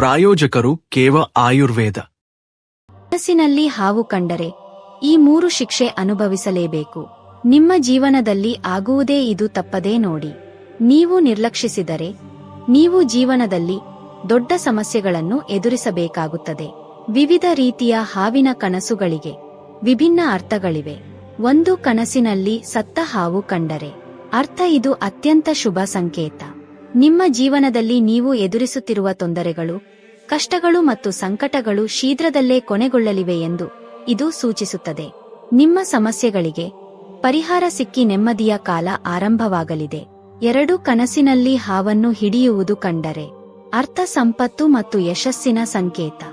ಪ್ರಾಯೋಜಕರು ಕೇವ ಆಯುರ್ವೇದ. ಮನಸ್ಸಿನಲ್ಲಿ ಹಾವು ಕಂಡರೆ ಈ ಮೂರು ಶಿಕ್ಷೆ ಅನುಭವಿಸಲೇಬೇಕು. ನಿಮ್ಮ ಜೀವನದಲ್ಲಿ ಆಗುವುದೇ ಇದು ತಪ್ಪದೇ ನೋಡಿ. ನೀವು ನಿರ್ಲಕ್ಷಿಸಿದರೆ ನೀವು ಜೀವನದಲ್ಲಿ ದೊಡ್ಡ ಸಮಸ್ಯೆಗಳನ್ನು ಎದುರಿಸಬೇಕಾಗುತ್ತದೆ. ವಿವಿಧ ರೀತಿಯ ಹಾವಿನ ಕನಸುಗಳಿಗೆ ವಿಭಿನ್ನ ಅರ್ಥಗಳಿವೆ. ಒಂದು ಕನಸಿನಲ್ಲಿ ಸತ್ತ ಹಾವು ಕಂಡರೆ ಅರ್ಥ ಇದು ಅತ್ಯಂತ ಶುಭ ಸಂಕೇತ. ನಿಮ್ಮ ಜೀವನದಲ್ಲಿ ನೀವು ಎದುರಿಸುತ್ತಿರುವ ತೊಂದರೆಗಳು, ಕಷ್ಟಗಳು ಮತ್ತು ಸಂಕಟಗಳು ಶೀಘ್ರದಲ್ಲೇ ಕೊನೆಗೊಳ್ಳಲಿವೆ ಎಂದು ಇದು ಸೂಚಿಸುತ್ತದೆ. ನಿಮ್ಮ ಸಮಸ್ಯೆಗಳಿಗೆ ಪರಿಹಾರ ಸಿಕ್ಕಿ ನೆಮ್ಮದಿಯ ಕಾಲ ಆರಂಭವಾಗಲಿದೆ. ಎರಡು ಕನಸಿನಲ್ಲಿ ಹಾವನ್ನು ಹಿಡಿಯುವುದು ಕಂಡರೆ, ಅರ್ಥ ಸಂಪತ್ತು ಮತ್ತು ಯಶಸ್ಸಿನ ಸಂಕೇತ.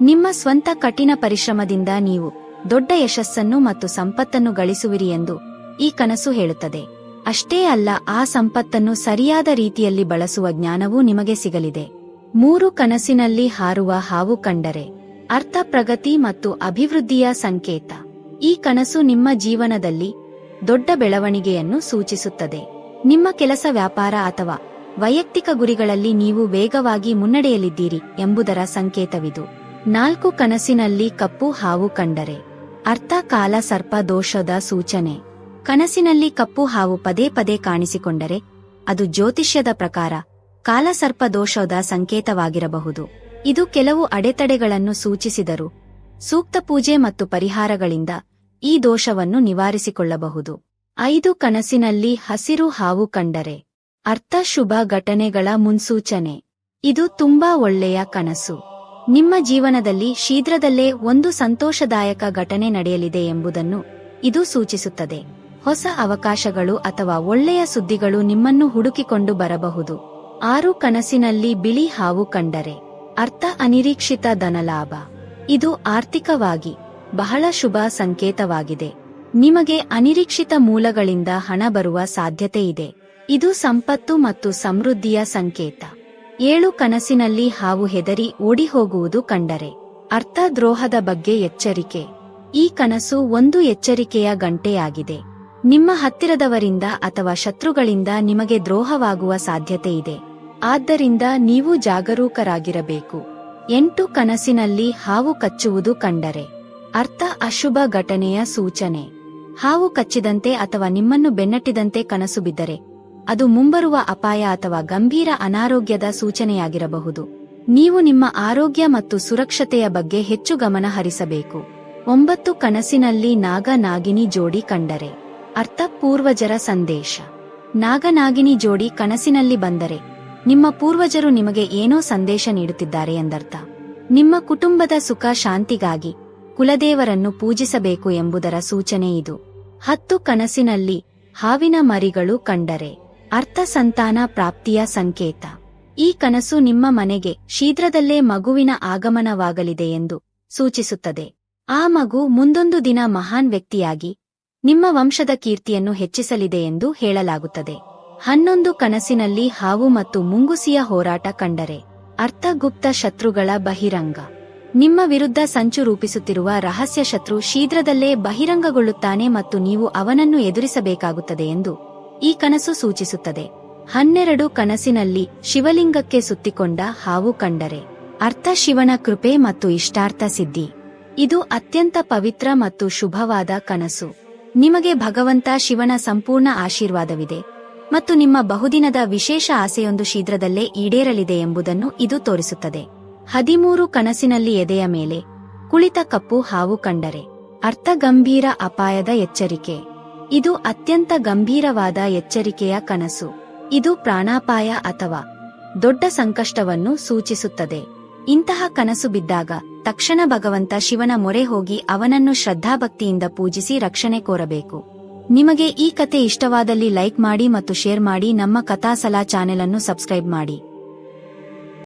ನಿಮ್ಮ ಸ್ವಂತ ಕಠಿಣ ಪರಿಶ್ರಮದಿಂದ ನೀವು ದೊಡ್ಡ ಯಶಸ್ಸನ್ನು ಮತ್ತು ಸಂಪತ್ತನ್ನು ಗಳಿಸುವಿರಿ ಎಂದು ಈ ಕನಸು ಹೇಳುತ್ತದೆ. ಅಷ್ಟೇ ಅಲ್ಲ, ಆ ಸಂಪತ್ತನ್ನು ಸರಿಯಾದ ರೀತಿಯಲ್ಲಿ ಬಳಸುವ ಜ್ಞಾನವೂ ನಿಮಗೆ ಸಿಗಲಿದೆ. ಮೂರು ಕನಸಿನಲ್ಲಿ ಹಾರುವ ಹಾವು ಕಂಡರೆ, ಅರ್ಥ ಪ್ರಗತಿ ಮತ್ತು ಅಭಿವೃದ್ಧಿಯ ಸಂಕೇತ. ಈ ಕನಸು ನಿಮ್ಮ ಜೀವನದಲ್ಲಿ ದೊಡ್ಡ ಬೆಳವಣಿಗೆಯನ್ನು ಸೂಚಿಸುತ್ತದೆ. ನಿಮ್ಮ ಕೆಲಸ ವ್ಯಾಪಾರ ಅಥವಾ ವೈಯಕ್ತಿಕ ಗುರಿಗಳಲ್ಲಿ ನೀವು ವೇಗವಾಗಿ ಮುನ್ನಡೆಯಲಿದ್ದೀರಿ ಎಂಬುದರ ಸಂಕೇತವಿದು. ನಾಲ್ಕು ಕನಸಿನಲ್ಲಿ ಕಪ್ಪು ಹಾವು ಕಂಡರೆ, ಅರ್ಥ ಕಾಲ ಸರ್ಪ ದೋಷದ ಸೂಚನೆ. ಕನಸಿನಲ್ಲಿ ಕಪ್ಪು ಹಾವು ಪದೇ ಪದೇ ಕಾಣಿಸಿಕೊಂಡರೆ ಅದು ಜ್ಯೋತಿಷ್ಯದ ಪ್ರಕಾರ ಕಾಲಸರ್ಪ ದೋಷದ ಸಂಕೇತವಾಗಿರಬಹುದು. ಇದು ಕೆಲವು ಅಡೆತಡೆಗಳನ್ನು ಸೂಚಿಸಿದರು ಸೂಕ್ತ ಪೂಜೆ ಮತ್ತು ಪರಿಹಾರಗಳಿಂದ ಈ ದೋಷವನ್ನು ನಿವಾರಿಸಿಕೊಳ್ಳಬಹುದು. ಐದು ಕನಸಿನಲ್ಲಿ ಹಸಿರು ಹಾವು ಕಂಡರೆ ಅರ್ಥ ಶುಭ ಘಟನೆಗಳ ಮುನ್ಸೂಚನೆ. ಇದು ತುಂಬಾ ಒಳ್ಳೆಯ ಕನಸು. ನಿಮ್ಮ ಜೀವನದಲ್ಲಿ ಶೀಘ್ರದಲ್ಲೇ ಒಂದು ಸಂತೋಷದಾಯಕ ಘಟನೆ ನಡೆಯಲಿದೆ ಎಂಬುದನ್ನು ಇದು ಸೂಚಿಸುತ್ತದೆ. ಹೊಸ ಅವಕಾಶಗಳು ಅಥವಾ ಒಳ್ಳೆಯ ಸುದ್ದಿಗಳು ನಿಮ್ಮನ್ನು ಹುಡುಕಿಕೊಂಡು ಬರಬಹುದು. ಆರು ಕನಸಿನಲ್ಲಿ ಬಿಳಿ ಹಾವು ಕಂಡರೆ. ಅರ್ಥ ಅನಿರೀಕ್ಷಿತ ಧನಲಾಭ. ಇದು ಆರ್ಥಿಕವಾಗಿ ಬಹಳ ಶುಭ ಸಂಕೇತವಾಗಿದೆ. ನಿಮಗೆ ಅನಿರೀಕ್ಷಿತ ಮೂಲಗಳಿಂದ ಹಣ ಬರುವ ಸಾಧ್ಯತೆ ಇದೆ. ಇದು ಸಂಪತ್ತು ಮತ್ತು ಸಮೃದ್ಧಿಯ ಸಂಕೇತ. ಏಳು ಕನಸಿನಲ್ಲಿ ಹಾವು ಹೆದರಿ ಓಡಿಹೋಗುವುದು ಕಂಡರೆ. ಅರ್ಥ ದ್ರೋಹದ ಬಗ್ಗೆ ಎಚ್ಚರಿಕೆ. ಈ ಕನಸು ಒಂದು ಎಚ್ಚರಿಕೆಯ ಗಂಟೆಯಾಗಿದೆ. ನಿಮ್ಮ ಹತ್ತಿರದವರಿಂದ ಅಥವಾ ಶತ್ರುಗಳಿಂದ ನಿಮಗೆ ದ್ರೋಹವಾಗುವ ಸಾಧ್ಯತೆ ಇದೆ ಆದ್ದರಿಂದ ನೀವು ಜಾಗರೂಕರಾಗಿರಬೇಕು. ಎಂಟು ಕನಸಿನಲ್ಲಿ ಹಾವು ಕಚ್ಚುವುದು ಕಂಡರೆ. ಅರ್ಥ ಅಶುಭ ಘಟನೆಯ ಸೂಚನೆ. ಹಾವು ಕಚ್ಚಿದಂತೆ ಅಥವಾ ನಿಮ್ಮನ್ನು ಬೆನ್ನಟ್ಟಿದಂತೆ ಕನಸು ಬಿದ್ದರೆ, ಅದು ಮುಂಬರುವ ಅಪಾಯ ಅಥವಾ ಗಂಭೀರ ಅನಾರೋಗ್ಯದ ಸೂಚನೆಯಾಗಿರಬಹುದು. ನೀವು ನಿಮ್ಮ ಆರೋಗ್ಯ ಮತ್ತು ಸುರಕ್ಷತೆಯ ಬಗ್ಗೆ ಹೆಚ್ಚು ಗಮನ ಹರಿಸಬೇಕು ಒಂಬತ್ತು ಕನಸಿನಲ್ಲಿ ನಾಗ ನಾಗಿನಿ ಜೋಡಿ ಕಂಡರೆ. ಅರ್ಥ ಪೂರ್ವಜರ ಸಂದೇಶ. ನಾಗನಾಗಿನಿ ಜೋಡಿ ಕನಸಿನಲ್ಲಿ ಬಂದರೆ, ನಿಮ್ಮ ಪೂರ್ವಜರು ನಿಮಗೆ ಏನೋ ಸಂದೇಶ ನೀಡುತ್ತಿದ್ದಾರೆ ಎಂದರ್ಥ. ನಿಮ್ಮ ಕುಟುಂಬದ ಸುಖ ಶಾಂತಿಗಾಗಿ ಕುಲದೇವರನ್ನು ಪೂಜಿಸಬೇಕು ಎಂಬುದರ ಸೂಚನೆ ಇದು. ಹತ್ತು ಕನಸಿನಲ್ಲಿ ಹಾವಿನ ಮರಿಗಳು ಕಂಡರೆ, ಅರ್ಥ ಸಂತಾನ ಪ್ರಾಪ್ತಿಯ ಸಂಕೇತ. ಈ ಕನಸು ನಿಮ್ಮ ಮನೆಗೆ ಶೀಘ್ರದಲ್ಲೇ ಮಗುವಿನ ಆಗಮನವಾಗಲಿದೆ ಎಂದು ಸೂಚಿಸುತ್ತದೆ. ಆ ಮಗು ಮುಂದೊಂದು ದಿನ ಮಹಾನ್ ವ್ಯಕ್ತಿಯಾಗಿ ನಿಮ್ಮ ವಂಶದ ಕೀರ್ತಿಯನ್ನು ಹೆಚ್ಚಿಸಲಿದೆ ಎಂದು ಹೇಳಲಾಗುತ್ತದೆ. ಹನ್ನೊಂದು ಕನಸಿನಲ್ಲಿ ಹಾವು ಮತ್ತು ಮುಂಗುಸಿಯ ಹೋರಾಟ ಕಂಡರೆ ಅರ್ಥಗುಪ್ತ ಶತ್ರುಗಳ ಬಹಿರಂಗ. ನಿಮ್ಮ ವಿರುದ್ಧ ಸಂಚು ರೂಪಿಸುತ್ತಿರುವ ರಹಸ್ಯ ಶತ್ರು ಶೀಘ್ರದಲ್ಲೇ ಬಹಿರಂಗಗೊಳ್ಳುತ್ತಾನೆ ಮತ್ತು ನೀವು ಅವನನ್ನು ಎದುರಿಸಬೇಕಾಗುತ್ತದೆ ಎಂದು ಈ ಕನಸು ಸೂಚಿಸುತ್ತದೆ. ಹನ್ನೆರಡು ಕನಸಿನಲ್ಲಿ ಶಿವಲಿಂಗಕ್ಕೆ ಸುತ್ತಿಕೊಂಡ ಹಾವು ಕಂಡರೆ, ಅರ್ಥ ಶಿವನ ಕೃಪೆ ಮತ್ತು ಇಷ್ಟಾರ್ಥ ಸಿದ್ಧಿ. ಇದು ಅತ್ಯಂತ ಪವಿತ್ರ ಮತ್ತು ಶುಭವಾದ ಕನಸು. ನಿಮಗೆ ಭಗವಂತ ಶಿವನ ಸಂಪೂರ್ಣ ಆಶೀರ್ವಾದವಿದೆ ಮತ್ತು ನಿಮ್ಮ ಬಹುದಿನದ ವಿಶೇಷ ಆಸೆಯೊಂದು ಶೀಘ್ರದಲ್ಲೇ ಈಡೇರಲಿದೆ ಎಂಬುದನ್ನು ಇದು ತೋರಿಸುತ್ತದೆ. ಹದಿಮೂರು ಕನಸಿನಲ್ಲಿ ಎದೆಯ ಮೇಲೆ ಕುಳಿತ ಕಪ್ಪು ಹಾವು ಕಂಡರೆ. ಅರ್ಥ ಗಂಭೀರ ಅಪಾಯದ ಎಚ್ಚರಿಕೆ. ಇದು ಅತ್ಯಂತ ಗಂಭೀರವಾದ ಎಚ್ಚರಿಕೆಯ ಕನಸು. ಇದು ಪ್ರಾಣಾಪಾಯ ಅಥವಾ ದೊಡ್ಡ ಸಂಕಷ್ಟವನ್ನು ಸೂಚಿಸುತ್ತದೆ. ಇಂತಹ ಕನಸು ಬಿದ್ದಾಗ ತಕ್ಷಣ ಭಗವಂತ ಶಿವನ ಮೊರೆ ಹೋಗಿ ಅವನನ್ನು ಶ್ರದ್ಧಾಭಕ್ತಿಯಿಂದ ಪೂಜಿಸಿ ರಕ್ಷಣೆ ಕೋರಬೇಕು. ನಿಮಗೆ ಈ ಕತೆ ಇಷ್ಟವಾದಲ್ಲಿ ಲೈಕ್ ಮಾಡಿ ಮತ್ತು ಶೇರ್ ಮಾಡಿ ನಮ್ಮ ಕಥಾಸಲಾ ಚಾನೆಲ್ ಅನ್ನು ಸಬ್ಸ್ಕ್ರೈಬ್ ಮಾಡಿ.